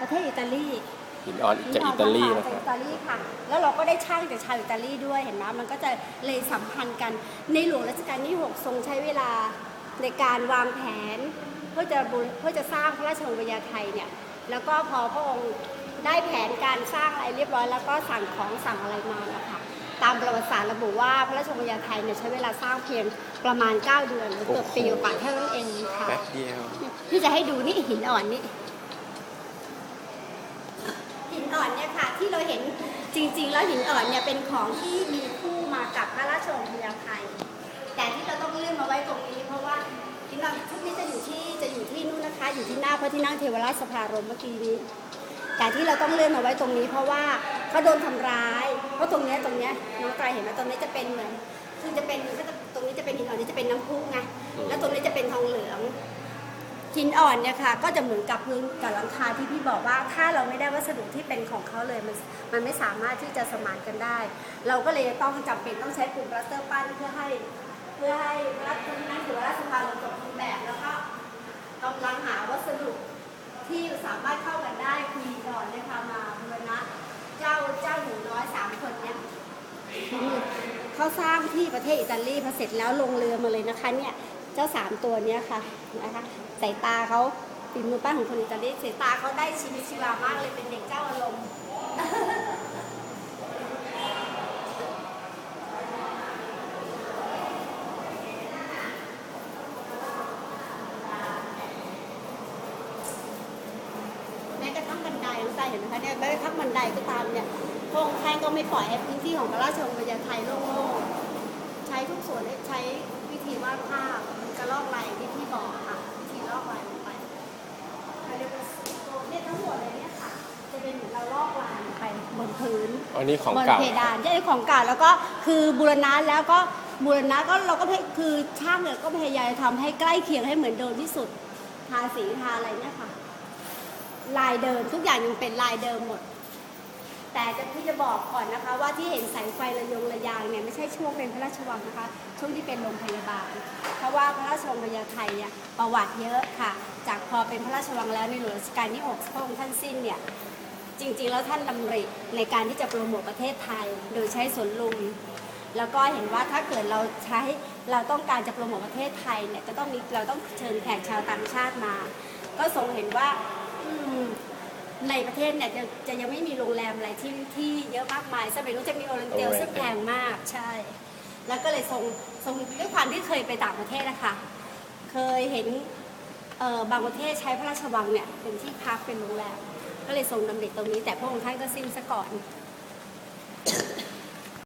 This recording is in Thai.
ประเทศอิตาลีหินอ่อนจากอิตาลีนะคจากรับอิตาลีค่ะ แล้วเราก็ได้ช่างจากชาวอิตาลีด้วยเห็นไหมมันก็จะเลยสัมพันธ์กัน ในหลวงรัชกาลที่ 6 ทรงใช้เวลาในการวางแผน เพื่อจะบูรเพื่อจะสร้างพระราชวังพญาไทเนี่ย แล้วก็พอพระองค์ได้แผนการสร้างอะไรเรียบร้อยแล้วก็สั่งของสั่งอะไรมานะคะ ตามประวัติศาสตร์ระบุว่าพระราชวังพญาไทเนี่ยใช้เวลาสร้างเพียงประมาณ 9 เดือนหรือเกือบปีกว่าๆเท่านั้นเองค่ะแป๊บเดียวพี่จะให้ดูนี่หินอ่อนนี่ หินอ่อนเนี่ยค่ะที่เราเห็นจริง ๆ แล้วหินอ่อนเนี่ยเป็นของที่มีคู่มากับพระราชวังพญาไทแต่ที่เราต้องเลื่อนมาไว้ตรงนี้ เพราะว่าหินอ่อนชุดนี้จะอยู่ที่จะอยู่ที่นู่นนะคะ อยู่ที่หน้าพระที่นั่งเทวราชสภารมเมื่อกี้นี้แต่ที่เราต้องเลื่อนมาไว้ตรงนี้ เพราะว่าเขาโดนทำร้าย เพราะตรงเนี้ยตรงเนี้ยน้องไตรเห็นไหมตรงนี้จะเป็นเหมือนคือจะเป็นก็จะตรงนี้จะเป็นหินอ่อนนี่จะเป็นน้ำพุไงแล้วตรงนี้จะเป็นทองเหลือง หินอ่อนเนี่ยค่ะก็จะเหมือนกับพื้นกับหลังคาที่พี่บอกว่าถ้าเราไม่ได้วัสดุที่เป็นของเขาเลยมันมันไม่สามารถที่จะสมานกันได้ เราก็เลยต้องจำเป็นต้องใช้ปูนปลาสเตอร์ปั้นเพื่อให้เพื่อให้รัฐนั้นถือว่ารัฐสภาลงกับทุนแบบแล้วก็กำลังหาวัสดุที่สามารถเข้ากันได้คุยก่อนเนี่ยค่ะมาบูรณะเจ้าเจ้าหนูน้อยสามคนเนี่ยเขาสร้างที่ประเทศอิตาลีพอเสร็จแล้วลงเรือมาเลยนะคะเนี่ย เจ้าสามตัวเนี้ยค่ะนะคะสายตาเขาฝีมือปั้นของคนอิตาลีสายตาเขาได้ชีวิตชีวามากเลยเป็นเด็กเจ้าอารมณ์แม้กระทั่งบันไดน้องตาเห็นไหมคะเนี่ยแม้กระทั่งบันไดก็ตามเนี่ยพระองค์ท่านก็ไม่ปล่อยให้พื้นที่ของพระราชวังพญาไทโล่งๆใช้ทุกส่วนใช้ วิธีวาดภาพกระลอกลายอย่างที่พี่บอกค่ะวิธีลอกลายลงไปเขาเรียกว่าเนี่ยทั้งหมดเลยเนี่ยค่ะ จะเป็นเหมือนเราลอกลายลงไปบนพื้นอันนี้ของบนเก่า เพดานใช่ของเก่าแล้วก็คือบูรณะแล้วก็บูรณะก็เราก็พยคือช่างเนี่ยก็พยายามทำให้ใกล้เคียงให้เหมือนเดิมที่สุดทาสีทาอะไรเนี่ยค่ะ ลายเดิมทุกอย่างยังเป็นลายเดิมหมด แต่จะพี่จะบอกก่อนนะคะ ว่าที่เห็นสายไฟระยงระยางเนี่ยไม่ใช่ช่วงเป็นพระราชวังนะคะ ช่วงที่เป็นโรงพยาบาล เพราะว่าพระราชวังพญาไทเนี่ยประวัติเยอะค่ะ จากพอเป็นพระราชวังแล้วในหลวงรัชกาลที่6พระองค์ท่านสิ้นเนี่ยจริงๆ แล้วท่านดำริในการที่จะโปรโมทประเทศไทย โดยใช้สวนลุม แล้วก็เห็นว่าถ้าเกิดเราใช้เราต้องการจะโปรโมทประเทศไทยเนี่ยจะต้องมีเราต้องเชิญแขกชาวต่างชาติมา ก็ทรงเห็นว่า ในประเทศเนี่ยจะจะยังไม่มีโรงแรมอะไรที่ที่เยอะมากมายสมัยนู้นจะมีโอเรนเตียลซึ่งแพงมากใช่ แล้วก็เลยทรงทรงด้วยความที่เคยไปต่างประเทศนะคะ เคยเห็นเอ่อบางประเทศใช้พระราชวังเนี่ยเป็นที่พักเป็นโรงแรม ก็เลยทรงดำริตรงนี้แต่พระองค์ท่านก็สิ้นซะก่อน